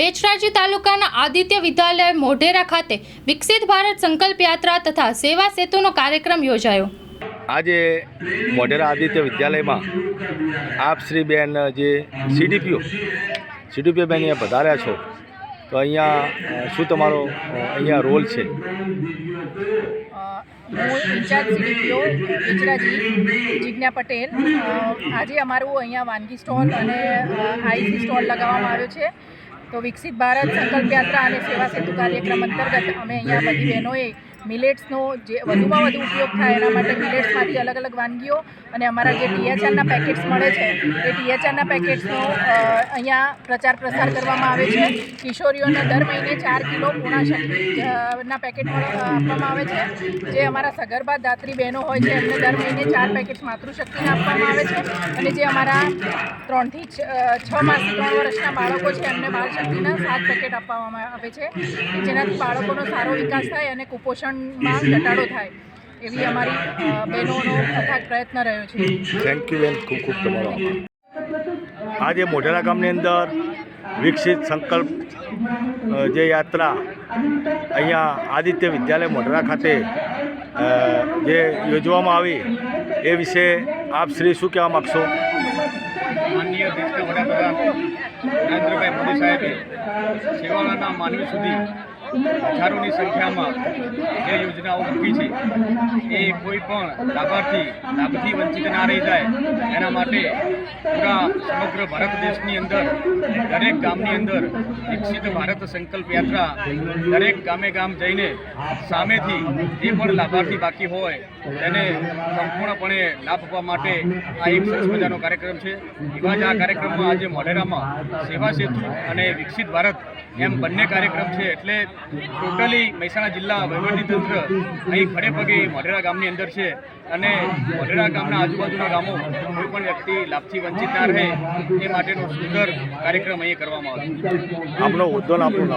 બેચરાજી તાલુકાના આદિત્ય વિદ્યાલય મોઢેરા ખાતે વિકસિત ભારત સંકલ્પ યાત્રા તથા સેવા સેતુનો કાર્યક્રમ યોજાયો. આજે મોઢેરા આદિત્ય વિદ્યાલયમાં આપ શ્રી બેન જે સીડીપીઓ સીડીપીઓ બેન અહીંયા પધાર્યા છો તો અહીંયા શું તમારો અહીંયા રોલ છે? હું ઇન્ચાર્જ સીડીપીઓ વિચરાજી જિજ્ઞા પટેલ. આજે અમારું અહીંયા વાનગી સ્ટોલ અને આઈસી સ્ટોલ લગાવવામાં આવ્યો છે. તો વિકસિત ભારત સંકલ્પ યાત્રા અને સેવા સેતુ કાર્યક્રમ અંતર્ગત અમે અહીંયા બધી બહેનોએ મિલેટ્સનો જે વધુમાં વધુ ઉપયોગ થાય એના માટે મિલેટ્સમાંથી અલગ અલગ વાનગીઓ અને અમારા જે ટીએચઆરના પેકેટ્સ મળે છે, એ ટીએચઆરના પેકેટ્સનો અહીંયા પ્રચાર પ્રસાર કરવામાં આવે છે. કિશોરીઓને દર મહિને ચાર કિલો શક્તિ ના પેકેટ આપવામાં આવે છે. જે અમારા સગર્ભા દાત્રી બહેનો હોય છે, એમને દર મહિને ચાર પેકેટ્સ માતૃશક્તિને આપવામાં આવે છે. અને જે અમારા ત્રણથી છ માસથી ત્રણ વર્ષના બાળકો છે, એમને બાળ શક્તિના સાત પેકેટ આપવામાં આવે છે. જેનાથી બાળકોનો સારો વિકાસ થાય અને કુપોષણમાં ઘટાડો થાય એવી અમારી બહેનોનો અથાગ પ્રયત્ન રહ્યો છે. થેન્ક યુ બેન ખૂબ ખૂબ તમારો આજે મોઢેરા ગામની અંદર વિકસિત સંકલ્પ જે યાત્રા અહીંયા આદિત્ય વિદ્યાલય મોઢેરા ખાતે જે યોજવામાં આવી એ વિશે આપ શ્રી શું કહેવા માગશો? માનનીય દેશના વડાપ્રધાન નરેન્દ્રભાઈ મોદી સાહેબે સેવાના માનવી સુધી હજારોની સંખ્યામાં જે યોજનાઓ મૂકી છે, એ કોઈ પણ લાભાર્થી લાભથી વંચિત ના રહી જાય. એના માટે પૂરા સમગ્ર ભારત દેશની અંદર, દરેક ગામની અંદર વિકસિત ભારત સંકલ્પ યાત્રા દરેક ગામે ગામ જઈને સામેથી જે પણ લાભાર્થી બાકી હોય, તેને સંપૂર્ણપણે લાભ આપવા માટે આ એક સરસ મજાનો કાર્યક્રમ છે. એવા જ આ કાર્યક્રમમાં આજે મોઢેરામાં સેવા સેતુ અને વિકસિત ભારત એમ બંને કાર્યક્રમ છે એટલે ટોટલી મહેસાણા જિલ્લા વહીવટીતંત્ર અહીં ખડે પગે મોઢેરા ગામની અંદર છે અને મોઢેરા ગામના આજુબાજુના ગામો કોઈ પણ વ્યક્તિ લાભથી વંચિત ના રહે એ માટેનો સુંદર કાર્યક્રમ અહીં કરવામાં આવ્યો આપનો આપનું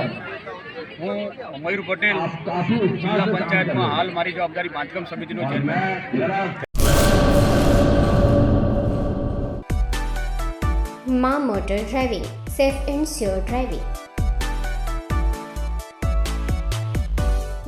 હું મયુર પટેલ જિલ્લા પંચાયતમાં હાલ મારી જવાબદારી બાંધકામ સમિતિનો ચેરમેનમાં motor driving safe and sure driving.